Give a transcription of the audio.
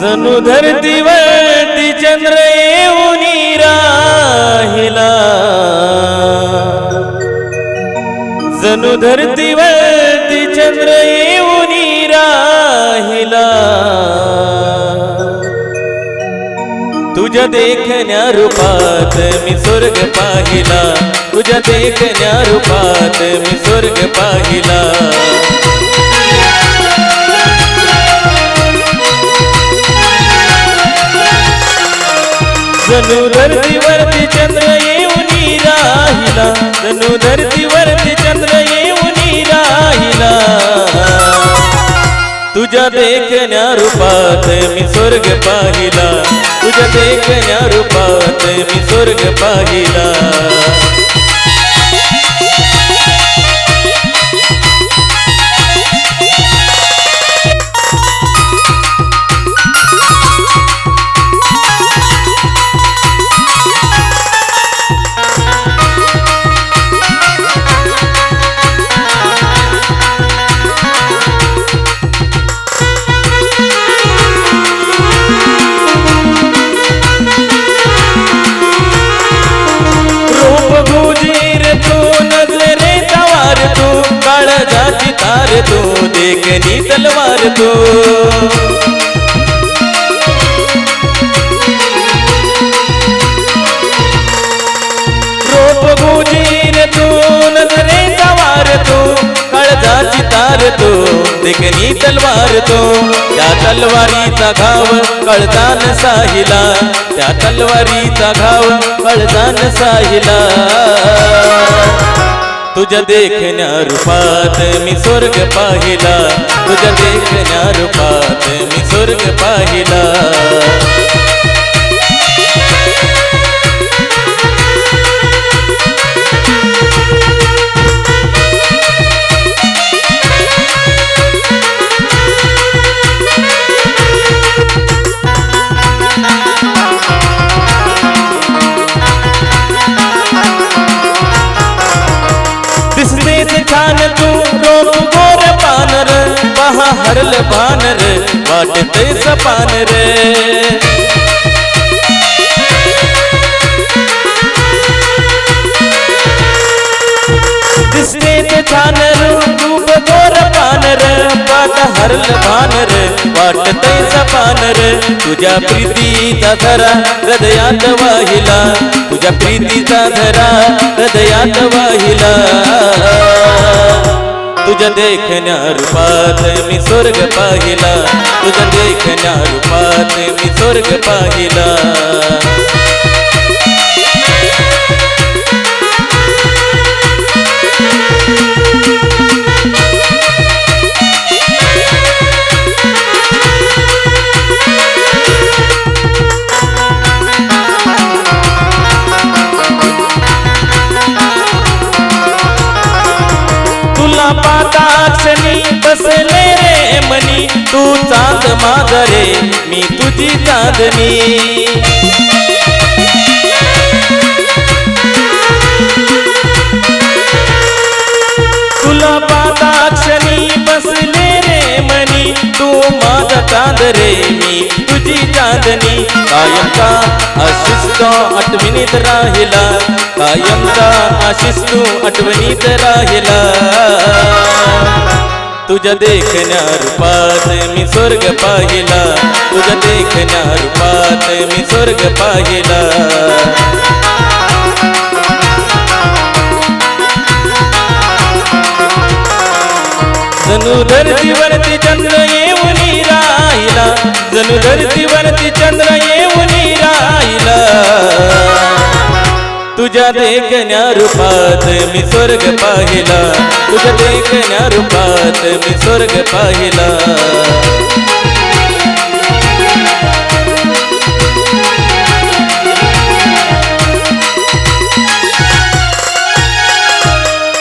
जणू धरतीवरती चंद्र येऊन राहिला. जणू धरतीवरती चंद्र येऊन राहिला. तुझ्या देखण्या रूपात मी स्वर्ग पाहिला. तुझ्या देखण्या रूपात मी स्वर्ग पाहिला. जणू धरतीवरती चंद्र येऊन राहिला. जणू धरतीवरती चंद्र येऊन राहिला. तुझ्या देखण्या रूपात मी स्वर्ग पाहिला. तुझ्या देखण्या रूपात मी स्वर्ग पाहिला. तू रोप गुजीर तू नजरे तवार तू काळजाची तार तू देखनी तलवार तू. त्या तलवारीचा घाव कळजान साहिला त्या तलवारीचा घाव कळजान साहिला. तुझ्या देखण्या रूपात मी स्वर्ग पाहिला. तुझ्या देखण्या रूपात मी स्वर्ग पाहिला. हरल बानर वाटते सपान रे। दिसतेच छान रूप गोर पानर पाट हरल पानर वाटते सपान रे। तुझ्या प्रीतीचा धरा हृदयात वाहिला। तुझ्या प्रीतीचा धरा हृदयात वाहिला। तुझ्या देखण्या रूपात मी स्वर्ग पाहिला. तुझ्या देखण्या रूपात मी स्वर्ग पाहिला. तुला बसले रे मनी तू चांद मागरे मी तुझी चांदणी. तुला क्षणी बसले चांद रे मी तुझी चांदणी. कायमचा आशिष तो आठवणीत राहिला कायमचा आशिष तू आठवणीत राहिला. तुझ्या देखण्या रूपात मी स्वर्ग पाहिला. तुझ्या देखण्या रूपात मी स्वर्ग पाहिला. जणू धरतीवरती चंद्र येऊन राहिला. जणू धरतीवरती चंद्र ये तुझ्या देखण्या रूपात मी स्वर्ग पाहिला. तुझ्या देखण्या रूपात मी स्वर्ग पाहिला.